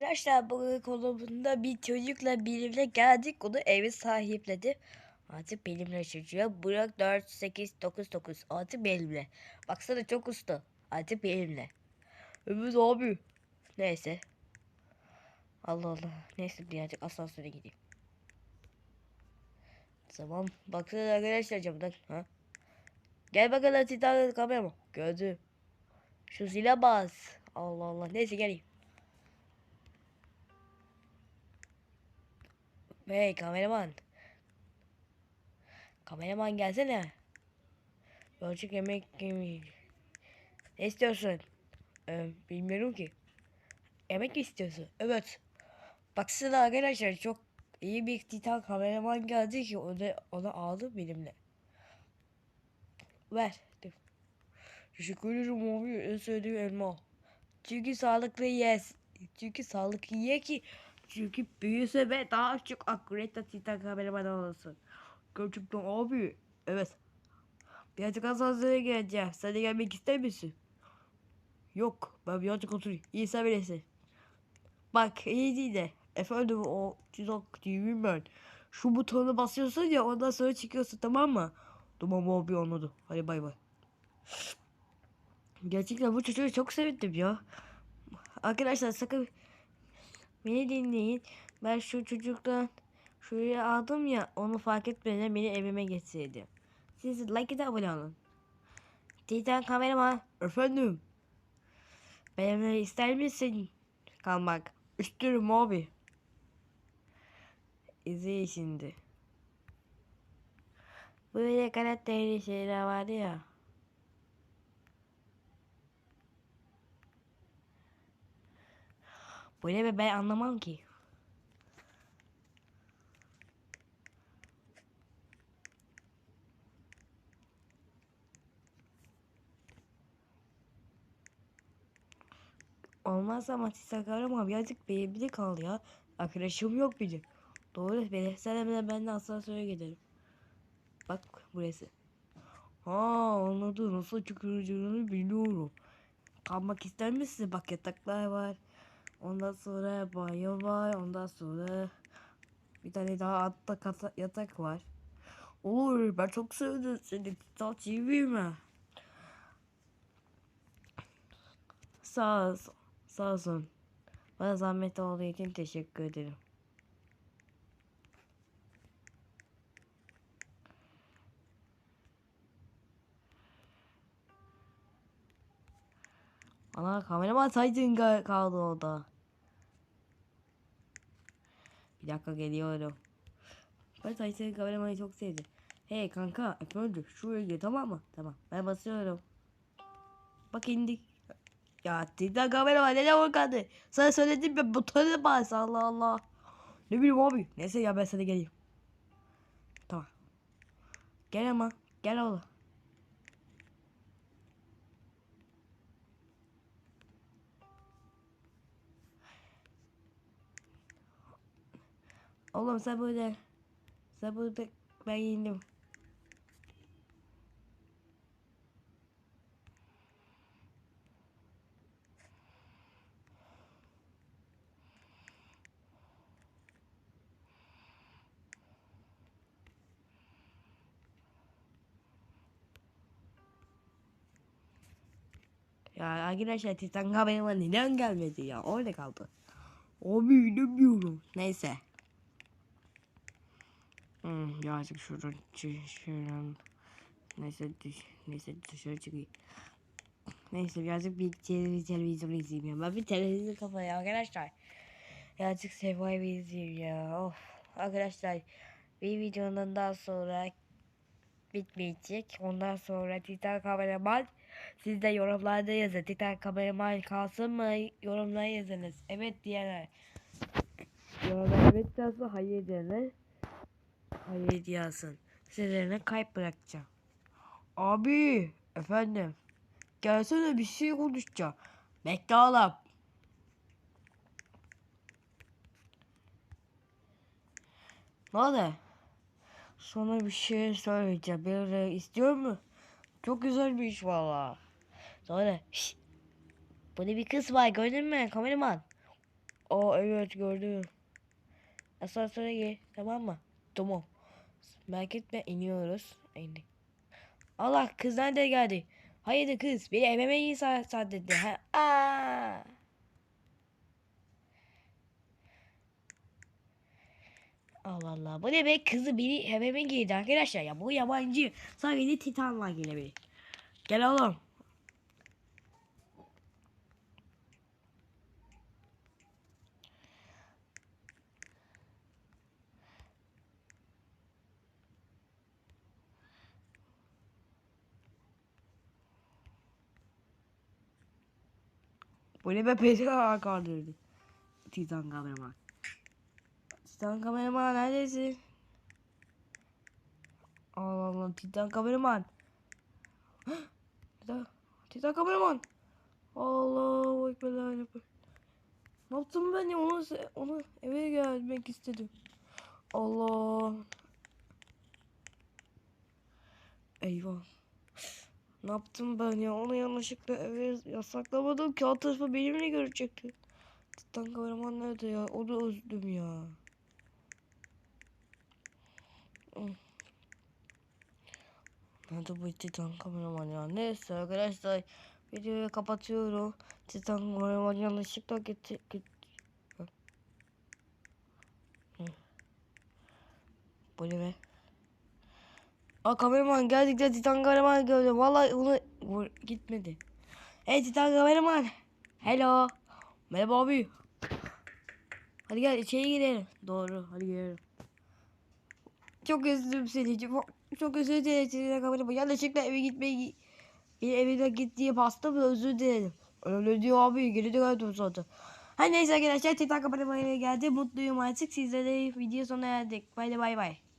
Arkadaşlar bu konumunda bir çocukla birlikte geldik. Onu evi sahipledi. Artık benimle yaşıyor. Burak 4, 8, 9, 9. Artık benimle. Baksana çok usta. Artık benimle. Evet abi. Neyse. Allah Allah. Neyse birazcık asansöre gideyim. Tamam. Baksana arkadaşlar camdan. Ha? Gel bakalım Titan kamera. Gördüm. Şu zile bas. Allah Allah. Neyse geleyim. Hey kameraman. Kameraman gelsene. Yolcuk yemek yemeği. Ne istiyorsun? Ee, bilmiyorum ki. Yemek mi istiyorsun? Evet. Baksana arkadaşlar çok iyi bir titan kameraman geldi ki onu, onu aldı benimle. Ver. Teşekkür ederim abi. En sevdiğim elma. Çünkü sağlıklı yes. Çünkü sağlıklı ye ki çünkü büyüse ve daha çok akıllı titan kameraman olursun. Gerçekten abi. Evet. Birazcık asansöre geleceğim. Sen de gelmek ister misin? Yok. Ben birazcık oturayım. İyi sen bilirsin. Bak iyi değil de. Efendim o çizak değilim ben. Şu butona basıyorsun ya ondan sonra çıkıyorsun tamam mı? Tamam abi anladım. Hadi bay bay. Gerçekten bu çocuğu çok sevindim ya. Arkadaşlar sakın Beni dinleyin. Ben şu çocuktan şuraya aldım ya onu fark etmeden beni evime getirdi. Siz like et abone olun. Titan kameraman. Efendim. Benimle ister misin kalmak? İsterim abi. İzleyin şimdi. Böyle karakterli şeyler vardı ya. Bu ne be ben anlamam ki. Olmaz ama Tisakarım abi birazcık benimde kal ya. Arkadaşım yok benim. Doğru beni sen de ben de asansöre gidelim. Bak burası. Ha anladım nasıl çıkaracağını biliyorum. Kalmak ister misin? Bak yataklar var. Ondan sonra banyo var. Ondan sonra bir tane daha altta kata, yatak var. Olur ben çok sevdim seni. Titan TV mi? Sağ. Sağ olsun. Bana zahmet olduğu için teşekkür ederim. Ana kameraman saydın kaldı orada. Bir dakika geliyorum. Ben Tayse'nin kameramanı çok sevdim. Hey kanka efendim şuraya gel tamam mı? Tamam ben basıyorum. Bak indik. Ya Titan kameraman neden korkadı? Sana söyledim ben butona bas Allah Allah. Ne bileyim abi. Neyse ya ben sana geleyim. Tamam. Gel ama. Gel oğlum. Oğlum. Sen burada. Ben indim. Ya arkadaşlar Titan kameraman neden gelmedi ya? Orada kaldı. Abi inemiyorum. Neyse. Hmm, birazcık şuradan şuradan neyse düş, neyse dışarı çıkayım. Neyse birazcık bir televizyon izleyeyim ya. Ben bir televizyon kafaya arkadaşlar. Birazcık Survivor izleyeyim ya. Of. Arkadaşlar bir videonun daha sonra bitmeyecek. Ondan sonra Titan kameraman siz de yorumlarda yazın. Titan kameraman kalsın mı? Yorumlara yazınız. Evet diyenler. Yorumlar evet yazsa hayır diyenler. Hayır yazsın. Sizlerine kayıp bırakacağım. Abi. Efendim. Gelsene bir şey konuşacağım. Bekle oğlum. Ne oldu? Sana bir şey söyleyeceğim. Böyle istiyor mu? Çok güzel bir iş valla. Sonra şşt. Burada bir kız var gördün mü kameraman? Aa evet gördüm. Asansöre gir tamam mı? Tamam. Merak etme iniyoruz. İndik. Allah kız nerede geldi? Hayırdır kız? Beni saat dedi. Ha. Aa. Allah Allah. Bu ne be? Kızı beni evime girdi arkadaşlar ya. Bu yabancı. Sadece Titan'la gelebilir. Gel oğlum. Bu ne be PTA kaldırdı. Titan kameraman. Titan kameraman neredesin? Allah Allah Titan kameraman. Titan, kameraman. Allah ekber. Ne yaptım ben ya onu, onu eve gelmek istedim. Allah. Eyvah. Ne yaptım ben ya? Onu yanlışlıkla eve yasaklamadım ki alt tarafı benimle görecekti. Titan kameraman nerede ya? Onu özledim ya. Nerede bu Titan kameraman ya? Neyse arkadaşlar videoyu kapatıyorum. Titan kameraman yanlışlıkla gitti. Git. Hı. Hı. Bu ne be? Aa kameraman gerçekten Titan kameraman gördüm. Vallahi onu vur, gitmedi. Hey Titan kameraman. Hello. Merhaba abi. Hadi gel içeri girelim. Doğru hadi girelim. Çok özledim seni. Çok, çok özür dilerim Titan kameraman. Yanlışlıkla eve gitmeyi evine git diye bastım da özür dilerim. Öyle diyor abi geri döndüm zaten. Her neyse arkadaşlar Titan kameraman'a geldi. Mutluyum artık. Sizlere video sona erdik. Bay bay bay.